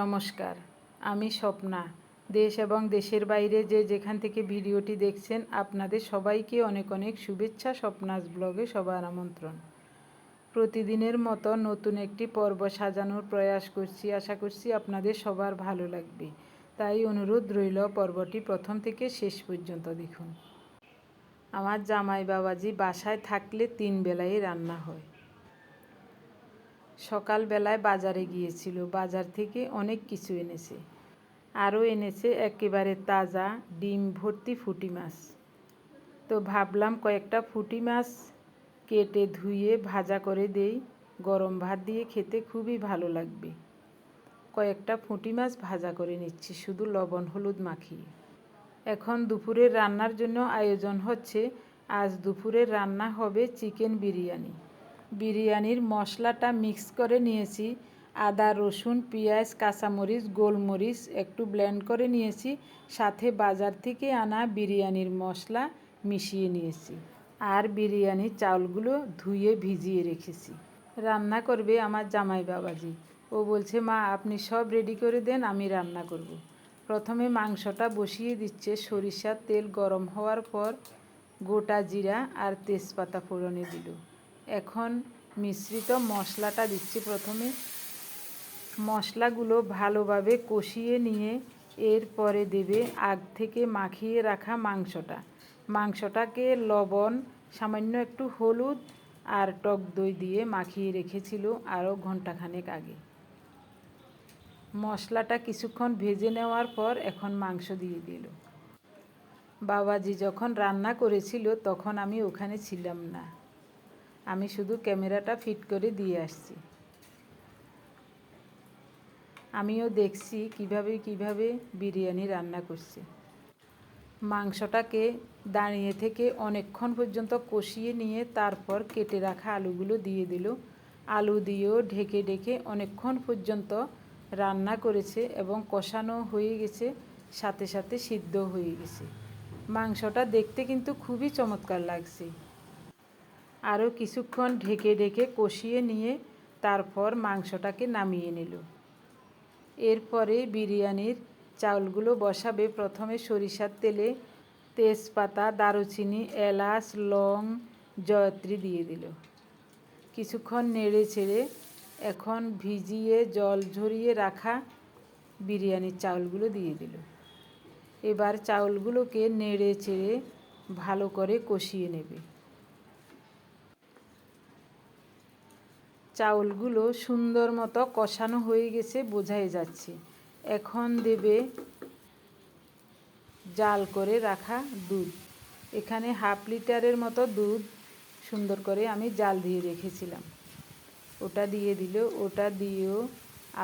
নমস্কার, আমি স্বপ্না। দেশ এবং দেশের বাইরে যে যেখান থেকে ভিডিওটি দেখছেন, আপনাদের সবাইকে অনেক অনেক শুভেচ্ছা, স্বপ্নাস ব্লগে সবার আমন্ত্রণ। প্রতিদিনের মতো নতুন একটি পর্ব সাজানোর প্রয়াস করছি, আশা করছি আপনাদের সবার ভালো লাগবে। তাই অনুরোধ রইল পর্বটি প্রথম থেকে শেষ পর্যন্ত দেখুন। আমার জামাই বাবাজি বাসায় থাকলে তিন বেলায় রান্না হয়। সকালবেলায় বাজারে গিয়েছিল। বাজার থেকে অনেক কিছু এনেছে। আরও এনেছে একেবারে তাজা ডিম ভর্তি ফুটি মাছ। তো ভাবলাম কয়েকটা ফুটি মাছ কেটে ধুয়ে ভাজা করে দেই। গরম ভাত দিয়ে খেতে খুবই ভালো লাগবে। কয়েকটা ফুটি মাছ ভাজা করে নিচ্ছি, শুধু লবণ হলুদ মাখিয়ে। এখন দুপুরের রান্নার জন্য আয়োজন হচ্ছে। আজ দুপুরের রান্না হবে চিকেন বিরিয়ানি। বিরিয়ানির মশলাটা মিক্স করে নিয়েছি। আদা, রসুন, পেঁয়াজ, কাঁচামরিচ, গোলমরিচ একটু ব্লেন্ড করে নিয়েছি। সাথে বাজার থেকে আনা বিরিয়ানির মশলা মিশিয়ে নিয়েছি। আর বিরিয়ানির চাউলগুলো ধুয়ে ভিজিয়ে রেখেছি। রান্না করবে আমার জামাই বাবাজি। ও বলছে, মা, আপনি সব রেডি করে দেন, আমি রান্না করব। প্রথমে মাংসটা বসিয়ে দিচ্ছে। সরিষার তেল গরম হওয়ার পর গোটা জিরা আর তেজপাতা ফোড়নে দিল। এখন মিশ্রিত মশলাটা দিচ্ছি প্রথমে। মশলাগুলো ভালোভাবে কষিয়ে নিয়ে এরপরে দেবে আগ থেকে মাখিয়ে রাখা মাংসটা। মাংসটাকে লবণ, সামান্য একটু হলুদ আর টক দই দিয়ে মাখিয়ে রেখেছিল আরও ঘন্টাখানেক আগে। মশলাটা কিছুক্ষণ ভেজে নেওয়ার পর এখন মাংস দিয়ে দিল। বাবাজি যখন রান্না করেছিল তখন আমি ওখানে ছিলাম না। আমি শুধু ক্যামেরাটা ফিট করে দিয়ে আসছি। আমিও দেখছি কীভাবে কীভাবে বিরিয়ানি রান্না করছে। মাংসটাকে দাঁড়িয়ে থেকে অনেকক্ষণ পর্যন্ত কষিয়ে নিয়ে তারপর কেটে রাখা আলুগুলো দিয়ে দিল। আলু দিয়েও ঢেকে ঢেকে অনেকক্ষণ পর্যন্ত রান্না করেছে এবং কষানো হয়ে গেছে, সাথে সাথে সিদ্ধ হয়ে গেছে। মাংসটা দেখতে কিন্তু খুবই চমৎকার লাগছে। আরও কিছুক্ষণ ঢেকে ঢেকে কষিয়ে নিয়ে তারপর মাংসটাকে নামিয়ে নিল। এরপরে বিরিয়ানির চাউলগুলো বসাবে। প্রথমে সরিষার তেলে তেজপাতা, দারুচিনি, এলাচ, লং, জয়ত্রী দিয়ে দিল। কিছুক্ষণ নেড়ে ছেড়ে এখন ভিজিয়ে জল ঝরিয়ে রাখা বিরিয়ানির চাউলগুলো দিয়ে দিল। এবার চাউলগুলোকে নেড়ে চেড়ে ভালো করে কষিয়ে নেবে। চাউলগুলো সুন্দর মতো কষানো হয়ে গেছে, বোঝাই যাচ্ছে। এখন দেবে জাল করে রাখা দুধ। এখানে হাফ লিটারের মতো দুধ সুন্দর করে আমি জাল দিয়ে রেখেছিলাম। ওটা দিয়ে দিল, ওটা দিয়েও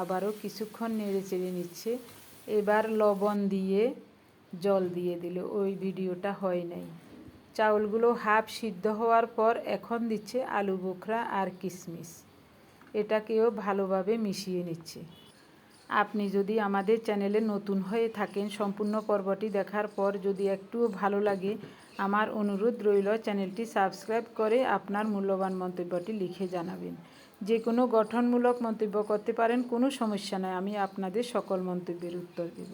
আবারও কিছুক্ষণ নেড়ে চেড়ে নিচ্ছে। এবার লবণ দিয়ে জল দিয়ে দিল, ওই ভিডিওটা হয় নাই। চাউলগুলো হাফ সিদ্ধ হওয়ার পর এখন দিচ্ছে আলু বোখরা আর কিশমিশ এটাকেও ভালোভাবে মিশিয়ে নিচ্ছে। আপনি যদি আমাদের চ্যানেলে নতুন হয়ে থাকেন, সম্পূর্ণ পর্বটি দেখার পর যদি একটুও ভালো লাগে, আমার অনুরোধ রইল চ্যানেলটি সাবস্ক্রাইব করে আপনার মূল্যবান মন্তব্যটি লিখে জানাবেন। যে কোনো গঠনমূলক মন্তব্য করতে পারেন, কোনো সমস্যা নয় আমি আপনাদের সকল মন্তব্যের উত্তর দেব।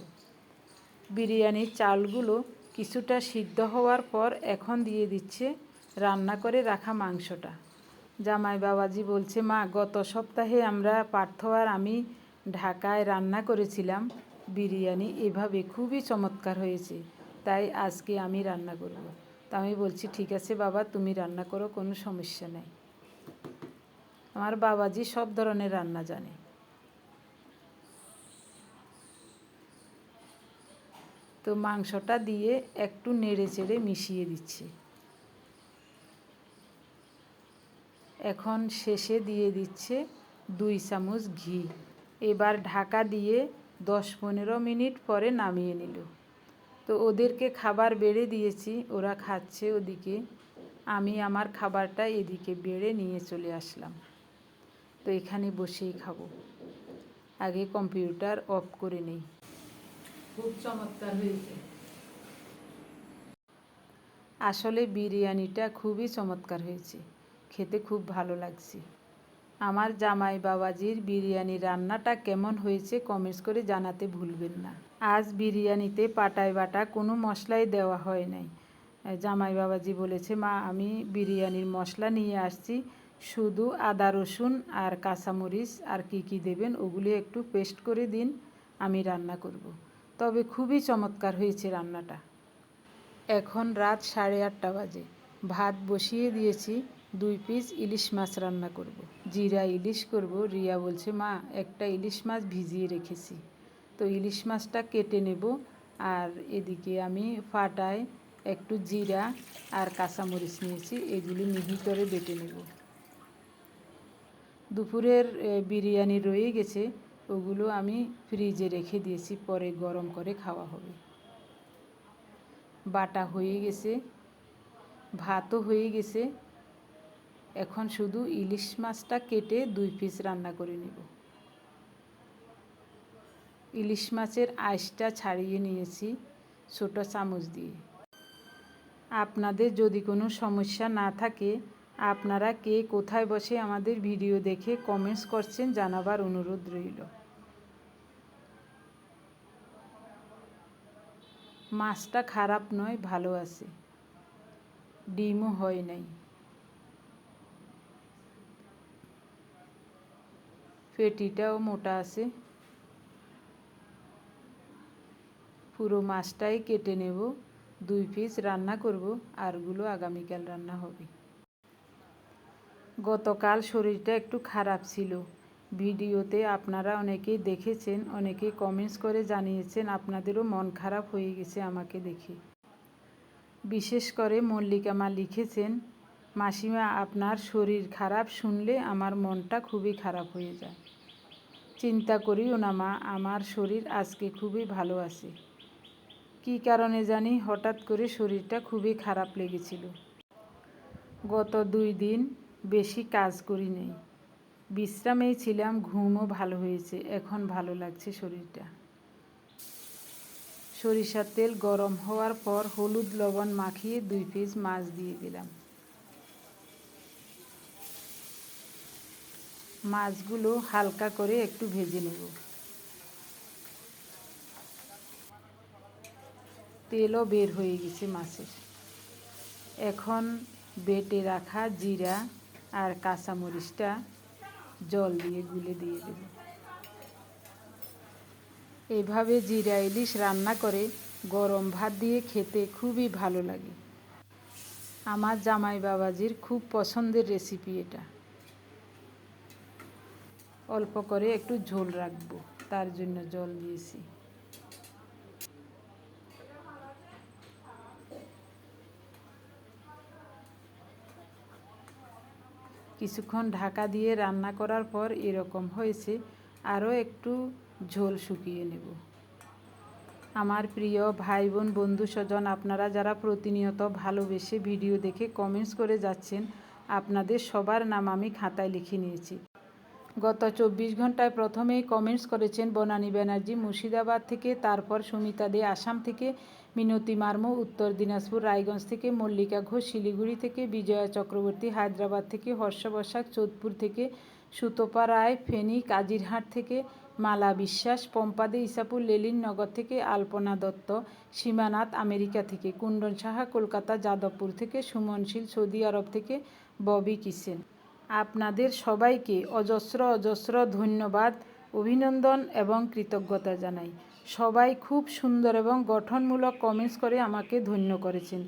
বিরিয়ানির চালগুলো কিছুটা সিদ্ধ হওয়ার পর এখন দিয়ে দিচ্ছে রান্না করে রাখা মাংসটা। জামাই বাবাজি বলছে, মা, গত সপ্তাহে আমরা পার্থ আর আমি ঢাকায় রান্না করেছিলাম। বিরিয়ানি এভাবে খুবই চমৎকার হয়েছে, তাই আজকে আমি রান্না করব। তা আমি বলছি, ঠিক আছে বাবা, তুমি রান্না করো, কোনো সমস্যা নেই। আমার বাবাজি সব ধরনের রান্না জানে। তো মাংসটা দিয়ে একটু নেড়ে চেড়ে মিশিয়ে দিচ্ছি। এখন শেষে দিয়ে দিচ্ছে দুই চামচ ঘি। এবার ঢাকা দিয়ে দশ পনেরো মিনিট পরে নামিয়ে নিল। তো ওদেরকে খাবার বেড়ে দিয়েছি ওরা খাচ্ছে ওদিকে। আমি আমার খাবারটা এদিকে বেড়ে নিয়ে চলে আসলাম। তো এখানে বসেই খাব। আগে কম্পিউটার অফ করে নেই। খুব চমৎকার হয়েছে। আসলে বিরিয়ানিটা খুবই চমৎকার হয়েছে। খেতে খুব ভালো লাগছে। আমার জামাই বাবাজির বিরিয়ানি রান্নাটা কেমন হয়েছে কমেন্টস করে জানাতে ভুলবেন না। আজ বিরিয়ানিতে পাটায় বাটা কোনো মশলাই দেওয়া হয় নাই। জামাই বাবাজি বলেছে, মা, আমি বিরিয়ানির মশলা নিয়ে আসছি। শুধু আদা রসুন আর কাঁচামরিচ আর কি কি দেবেন ওগুলি একটু পেস্ট করে দিন, আমি রান্না করব। তবে খুবই চমৎকার হয়েছে রান্নাটা। এখন রাত সাড়ে আটটা বাজে। ভাত বসিয়ে দিয়েছি। দুই পিস ইলিশ মাছ রান্না করব। জিরা ইলিশ করব, রিয়া বলছে, মা, একটা ইলিশ মাছ ভিজিয়ে রেখেছি। তো ইলিশ মাছটা কেটে নেব আর এদিকে আমি ফাটায় একটু জিরা আর কাঁচামরিচ নিয়েছি, এগুলি মিহি করে বেটে নেব। দুপুরের বিরিয়ানি রয়ে গেছে, ওগুলো আমি ফ্রিজে রেখে দিয়েছি, পরে গরম করে খাওয়া হবে। বাটা হয়ে গেছে, ভাতও হয়ে গেছে এখন শুধু ইলিশ মাছটা কেটে দুই পিস রান্না করে নেব। ইলিশ মাছের আইসটা ছাড়িয়ে নিয়েছি ছোটো চামচ দিয়ে। আপনাদের যদি কোনো সমস্যা না থাকে, আপনারা কে কোথায় বসে আমাদের ভিডিও দেখে কমেন্টস করছেন জানাবার অনুরোধ রইল। মাছটা খারাপ নয়, ভালো আছে। ডিমও হয় নাই। পেটিটাও মোটা আছে। পুরো মাছটাই কেটে নেব। দুই পিস রান্না করব। আরগুলো আগামীকাল রান্না হবে। গতকাল শরীরটা একটু খারাপ ছিল। ভিডিওতে আপনারা অনেকেই দেখেছেন, অনেকেই কমেন্টস করে জানিয়েছেন, আপনাদেরও মন খারাপ হয়ে গেছে আমাকে দেখে। বিশেষ করে মল্লিকা মা লিখেছেন, মাসিমা, আপনার শরীর খারাপ শুনলে আমার মনটা খুবই খারাপ হয়ে যায়। চিন্তা করিও না, মা। আমার শরীর আজকে খুবই ভালো আছে। কি কারণে জানি হঠাৎ করে শরীরটা খুবই খারাপ লেগেছিল। গত দুই দিন বেশি কাজ করি নেই। বিশ্রামেই ছিলাম, ঘুমও ভালো হয়েছে, এখন ভালো লাগছে শরীরটা। সরিষার তেল গরম হওয়ার পর হলুদ লবণ মাখিয়ে দুই পিস মাছ দিয়ে দিলাম। মাছগুলো হালকা করে একটু ভেজে নেব। তেলও বের হয়ে গেছে মাছের। এখন বেটে রাখা জিরা আর কাঁচামরিচটা জল দিয়ে গুলে দিয়ে দেব। এভাবে জিরা ইলিশ রান্না করে গরম ভাত দিয়ে খেতে খুবই ভালো লাগে। আমার জামাই বাবাজির খুব পছন্দের রেসিপি এটা। অল্প করে একটু ঝোল রাখব, তার জন্য জল দিয়েছি। কিছুক্ষণ ঢাকা দিয়ে রান্না করার পর এরকম হয়েছে, আরও একটু ঝোল শুকিয়ে নেব। আমার প্রিয় ভাই বোন বন্ধু স্বজন আপনারা যারা প্রতিনিয়ত ভালোবেসে ভিডিও দেখে কমেন্টস করে যাচ্ছেন, আপনাদের সবার নাম আমি খাতায় লিখে নিয়েছি। গত চব্বিশ ঘন্টায় প্রথমেই কমেন্টস করেছেন বনানী ব্যানার্জি মুর্শিদাবাদ থেকে, তারপর সুমিতা দে আসাম থেকে, মিনতি মার্মো উত্তর দিনাজপুর রায়গঞ্জ থেকে, মল্লিকা ঘোষ শিলিগুড়ি থেকে, বিজয়া চক্রবর্তী হায়দ্রাবাদ থেকে, হর্ষ বসাক থেকে, সুতপা রায় ফেনী কাজিরহাট থেকে, মালা বিশ্বাস পম্পাদে ইসাপুর লেলিন নগর থেকে, আলপনা দত্ত সীমানাথ আমেরিকা থেকে, কুণ্ডন সাহা কলকাতা যাদবপুর থেকে, সুমনশীল সৌদি আরব থেকে, ববি কিসেন। আপনাদের সবাইকে অজস্র অজস্র ধন্যবাদ, অভিনন্দন এবং কৃতজ্ঞতা জানাই। সবাই খুব সুন্দর এবং গঠনমূলক কমেন্টস করে আমাকে ধন্য করেছেন।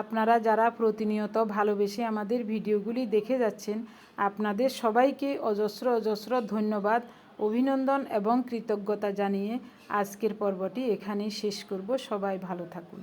আপনারা যারা প্রতিনিয়ত ভালোবেসে আমাদের ভিডিওগুলি দেখে যাচ্ছেন, আপনাদের সবাইকে অজস্র অজস্র ধন্যবাদ, অভিনন্দন এবং কৃতজ্ঞতা জানিয়ে আজকের পর্বটি এখানেই শেষ করব। সবাই ভালো থাকুন।